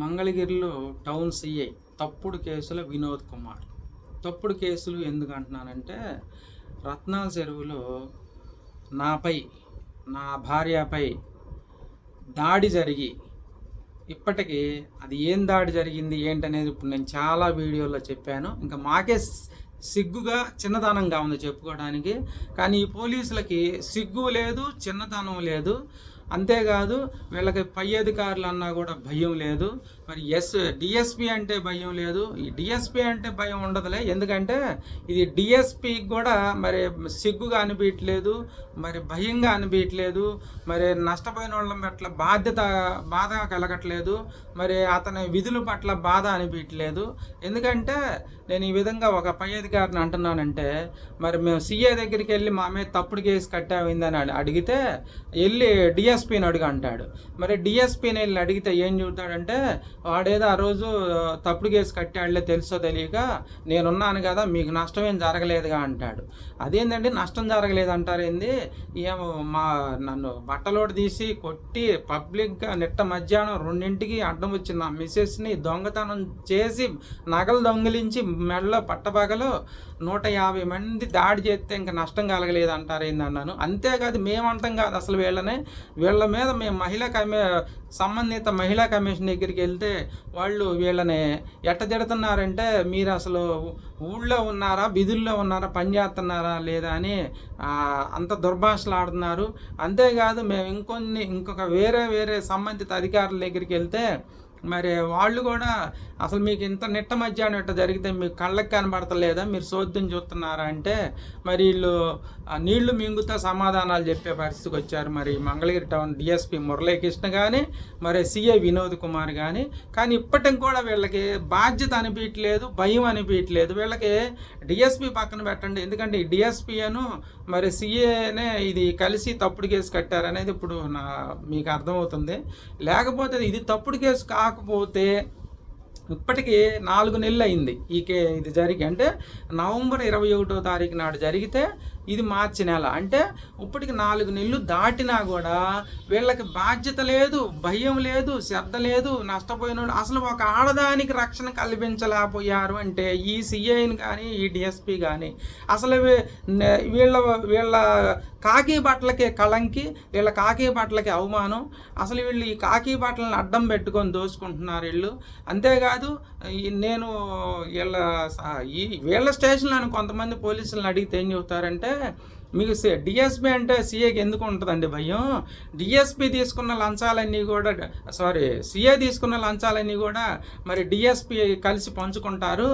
మంగళగిరిలో town CI తప్పుడు కేసుల వినోద్ కుమార్. తప్పుడు కేసులు ఎందుకు అంటున్నానంటే రత్నాల చెరువులో నాపై నా భార్యపై దాడి జరిగి ఇప్పటికీ అది ఏం దాడి జరిగింది ఏంటనేది ఇప్పుడు నేను చాలా వీడియోలో చెప్పాను. ఇంకా మాకే సిగ్గుగా చిన్నతనంగా ఉంది చెప్పుకోవడానికి. కానీ ఈ పోలీసులకి సిగ్గు లేదు చిన్నతనం లేదు. అంతేకాదు వీళ్ళకి పై అధికారులు అన్నా కూడా భయం లేదు. మరి ఎస్ డిఎస్పి అంటే భయం లేదు. ఈ డిఎస్పి అంటే భయం ఉండదులే. ఎందుకంటే ఇది డిఎస్పికి కూడా మరి సిగ్గుగా అనిపించట్లేదు మరి భయంగా అనిపించట్లేదు మరి నష్టపోయిన వాళ్ళ పట్ల బాధ్యత బాధ కలగట్లేదు మరి అతని విధుల పట్ల బాధ అనిపించట్లేదు. ఎందుకంటే నేను ఈ విధంగా ఒక పై అధికారిని అంటున్నానంటే మరి మేము సీఏ దగ్గరికి వెళ్ళి మా మీద తప్పుడు కేసు కట్టామైందని అడిగితే వెళ్ళి డిఎస్పీని అడుగు అంటాడు మరి డిఎస్పీని వెళ్ళి అడిగితే ఏం చెబుతాడంటే వాడేదో ఆ రోజు తప్పుడు కేసు కట్టాడులే తెలుసో తెలియక నేనున్నాను కదా మీకు నష్టం ఏం జరగలేదుగా అంటాడు. అదేంటండి నష్టం జరగలేదు అంటారేంది ఏమో మా నన్ను బట్టలోడు తీసి కొట్టి పబ్లిక్గా నిట్ట మధ్యాహ్నం రెండింటికి అడ్డం వచ్చిన నా మిస్సెస్ని దొంగతనం చేసి నగలు దొంగిలించి మెడలో పట్టపగలు నూట యాభై మంది దాడి చేస్తే ఇంకా నష్టం కలగలేదు అంటారేంది అన్నాను. అంతేకాదు మేమంటాం కాదు అసలు వీళ్ళనే. వీళ్ళ మీద మేము మహిళా కమి సంబంధిత మహిళా కమిషన్ దగ్గరికి వెళ్తే వాళ్ళు వీళ్ళని ఎట్టదిడుతున్నారంటే మీరు అసలు ఊళ్ళో ఉన్నారా బిధుల్లో ఉన్నారా పని చేస్తున్నారా లేదా అని అంత దుర్భాషలు ఆడుతున్నారు. అంతేకాదు మేము ఇంకొన్ని ఇంకొక వేరే వేరే సంబంధిత అధికారుల దగ్గరికి వెళ్తే మరి వాళ్ళు కూడా అసలు మీకు ఇంత నిట్ట మధ్యాహ్నం ఇట్ట జరిగితే మీకు కళ్ళకి కనబడతలేదా? మీరు సోద్యం చూస్తున్నారా అంటే మరి వీళ్ళు నీళ్ళు మింగుతా సమాధానాలు చెప్పే పరిస్థితికి వచ్చారు మరి మంగళగిరి టౌన్ డిఎస్పి మురళీకృష్ణ కానీ మరి సిఏ వినోద్ కుమార్ కానీ కానీ ఇప్పటికి కూడా వీళ్ళకి బాధ్యత అనిపించట్లేదు భయం అనిపించట్లేదు. వీళ్ళకి డిఎస్పి పక్కన పెట్టండి. ఎందుకంటే ఈ డిఎస్పిను మరి సిఏనే ఇది కలిసి తప్పుడు కేసు కట్టారనేది ఇప్పుడు నా మీకు అర్థమవుతుంది. లేకపోతే ఇది తప్పుడు కేసు కాకపోతే ఇప్పటికీ నాలుగు నెలలు అయింది ఈ కే ఇది జరిగి అంటే నవంబర్ ఇరవై ఒకటో తారీఖు నాడు జరిగితే ఇది మార్చి నెల. అంటే ఇప్పటికి నాలుగు నెలలు దాటినా కూడా వీళ్ళకి బాధ్యత లేదు భయం లేదు శ్రద్ధ లేదు నష్టపోయిన వాళ్ళు అసలు ఒక ఆడదానికి రక్షణ కల్పించలేకపోయారు అంటే ఈ సిఐని కానీ ఈ డిఎస్పి కానీ. అసలు వీళ్ళ వీళ్ళ కాకి బట్టలకి కళంకి వీళ్ళ కాకి బట్టలకి అవమానం. అసలు వీళ్ళు ఈ కాకి బట్టలను అడ్డం పెట్టుకొని దోచుకుంటున్నారు వీళ్ళు. అంతేకాదు నేను వీళ్ళ స- ఈ వీళ్ళ స్టేషన్లో కొంతమంది పోలీసులను అడిగితే ఏం చెబుతారంటే yeah. మీకు డిఎస్పి అంటే సీఏకి ఎందుకు ఉంటుందండి భయం? డిఎస్పి తీసుకున్న లంచాలన్నీ కూడా సారీ సీఏ తీసుకున్న లంచాలన్నీ కూడా మరి డిఎస్పి కలిసి పంచుకుంటారు.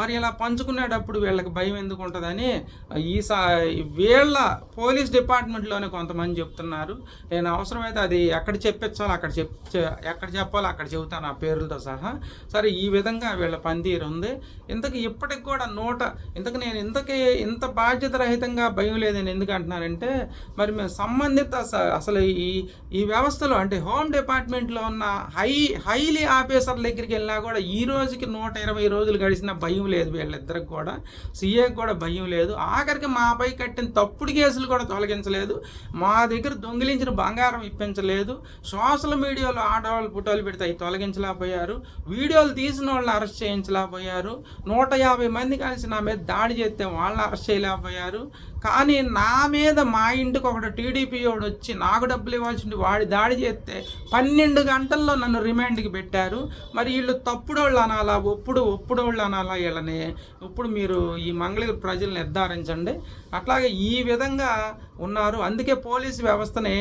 మరి ఇలా పంచుకునేటప్పుడు వీళ్ళకి భయం ఎందుకు ఉంటుందని ఈ సా వీళ్ళ పోలీస్ డిపార్ట్మెంట్లోనే కొంతమంది చెప్తున్నారు. నేను అవసరమైతే అది ఎక్కడ చెప్పించాలో అక్కడ చెప్ ఎక్కడ చెప్పాలో అక్కడ చెబుతాను ఆ పేర్లతో సహా. సరే ఈ విధంగా వీళ్ళ పనితీరు ఉంది. ఇంతకు ఇప్పటికి కూడా నూట ఇంతకు నేను ఇంతకీ ఇంత బాధ్యత రహితంగా భయం లేదని ఎందుకు అంటున్నానంటే మరి మేము సంబంధిత అసలు ఈ ఈ వ్యవస్థలో అంటే హోమ్ డిపార్ట్మెంట్లో ఉన్న హై హైలీ ఆఫీసర్ల దగ్గరికి వెళ్ళినా కూడా ఈ రోజుకి నూట ఇరవై రోజులు గడిచిన భయం లేదు వీళ్ళిద్దరికి కూడా. సీఏకి కూడా భయం లేదు. ఆఖరికి మాపై కట్టిన తప్పుడు కేసులు కూడా తొలగించలేదు. మా దగ్గర దొంగిలించిన బంగారం ఇప్పించలేదు. సోషల్ మీడియాలో ఆడవాళ్ళు ఫోటోలు పెడితే అవి తొలగించలేకపోయారు. వీడియోలు తీసిన వాళ్ళని అరెస్ట్ చేయించలేకపోయారు. నూట యాభై మంది కలిసి నా మీద దాడి చేస్తే వాళ్ళని అరెస్ట్ చేయలేకపోయారు. కానీ నా మీద మా ఇంటికి ఒకటి టీడీపీ వాడు వచ్చి నాకు డబ్బులు ఇవ్వాల్సింది వాడి దాడి చేస్తే పన్నెండు గంటల్లో నన్ను రిమాండ్కి పెట్టారు. మరి వీళ్ళు తప్పుడోళ్ళు అనాలా? ఒప్పుడు ఒప్పుడోళ్ళు అనాలా వీళ్ళని? ఇప్పుడు మీరు ఈ మంగళగిరి ప్రజలు నిర్ధారించండి. అట్లాగే ఈ విధంగా ఉన్నారు. అందుకే పోలీసు వ్యవస్థని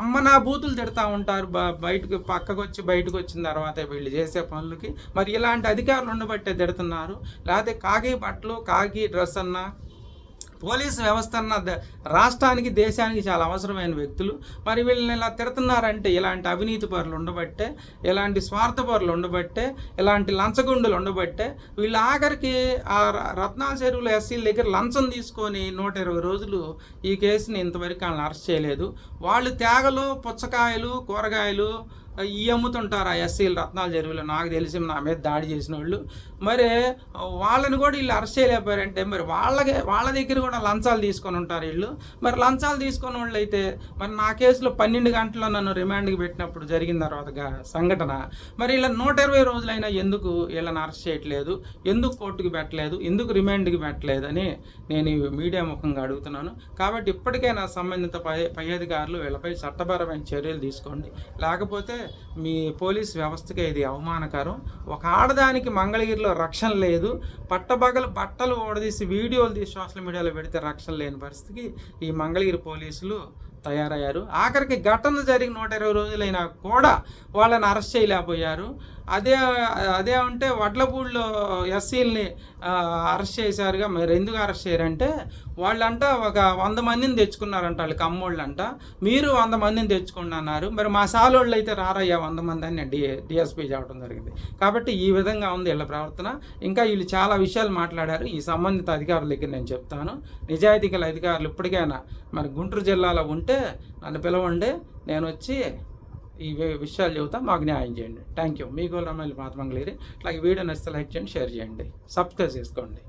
అమ్మ నా బూతులు తిడతా ఉంటారు. బయటకు పక్కకు వచ్చి బయటకు వచ్చిన తర్వాత వీళ్ళు చేసే పనులకి. మరి ఇలాంటి అధికారులు ఉండబట్టే తిడుతున్నారు. లేకపోతే కాకి బట్టలు కాకి డ్రెస్ అన్నా పోలీసు వ్యవస్థ అన్న ద- రాష్ట్రానికి దేశానికి చాలా అవసరమైన వ్యక్తులు. మరి వీళ్ళని ఇలా తిడుతున్నారంటే ఇలాంటి అవినీతి పరులు ఉండబట్టే ఇలాంటి స్వార్థపరులు ఉండబట్టే ఇలాంటి లంచగుండులు ఉండబట్టే వీళ్ళు ఆఖరికి ఆ ర- రత్నాల చెరువుల ఎస్సీల దగ్గర లంచం తీసుకొని నూట ఇరవై రోజులు ఈ కేసుని ఇంతవరకు వాళ్ళని అరెస్ట్ చేయలేదు. వాళ్ళు తేగలు పుచ్చకాయలు కూరగాయలు ఈ అమ్ముతుంటారు ఆ ఎస్సీలు రత్నాల చెరువులో నాకు తెలిసి నా మీద దాడి చేసిన వాళ్ళు మరి వాళ్ళని కూడా వీళ్ళు అరెస్ట్ చేయలేకపోయారంటే మరి వాళ్ళకే వాళ్ళ దగ్గర కూడా లంచాలు తీసుకొని ఉంటారు వీళ్ళు. మరి లంచాలు తీసుకున్న వాళ్ళు అయితే మరి నా కేసులో పన్నెండు గంటల్లో నన్ను రిమాండ్కి పెట్టినప్పుడు జరిగిన తర్వాత సంఘటన. మరి వీళ్ళ నూట ఇరవై రోజులైనా ఎందుకు వీళ్ళని అరెస్ట్ చేయట్లేదు? ఎందుకు కోర్టుకి పెట్టలేదు? ఎందుకు రిమాండ్కి పెట్టలేదు అని నేను ఈ మీడియా ముఖంగా అడుగుతున్నాను. కాబట్టి ఇప్పటికైనా సంబంధిత పై పై అధికారులు వీళ్ళపై చట్టపరమైన చర్యలు తీసుకోండి. లేకపోతే మీ పోలీస్ వ్యవస్థకే ఇది అవమానకరం. ఒక ఆడదానికి మంగళగిరిలో రక్షణ లేదు. పట్టబగలు బట్టలు ఓడదీసి వీడియోలు తీసి సోషల్ మీడియాలో పెడితే రక్షణ లేని పరిస్థితికి ఈ మంగళగిరి పోలీసులు తయారయ్యారు. ఆఖరికి ఘటన జరిగిన నూట ఇరవై రోజులైనా కూడా వాళ్ళని అరెస్ట్ చేయలేకపోయారు. అదే అదే ఉంటే వడ్లపూడిలో ఎస్సీల్ని అరెస్ట్ చేశారుగా. మరి ఎందుకు అరెస్ట్ చేయరంటే వాళ్ళంట ఒక వంద మందిని తెచ్చుకున్నారంట వాళ్ళు కమ్మోళ్ళంట. మీరు వంద మందిని తెచ్చుకున్నారు అన్నారు. మరి మా సాలోళ్ళు అయితే రారయ్యా వంద మంది అని డి డిఎస్పీ చెప్పడం జరిగింది. కాబట్టి ఈ విధంగా ఉంది వీళ్ళ ప్రవర్తన. ఇంకా వీళ్ళు చాలా విషయాలు మాట్లాడారు. ఈ సంబంధిత అధికారుల దగ్గర నేను చెప్తాను. నిజాయితీ గల అధికారులు ఇప్పటికైనా మరి గుంటూరు జిల్లాలో ఉంటే నన్ను పిలవండి నేను వచ్చి ఈ విషయాలు చెబుతా మాకు న్యాయం చేయండి. థ్యాంక్ యూ మీకు రమ్మల్లి పాత మంగళగిరి ఇట్లా ఈ వీడియో నచ్చితే లైక్ చేయండి షేర్ చేయండి. సబ్స్క్రైబ్ చేసుకోండి.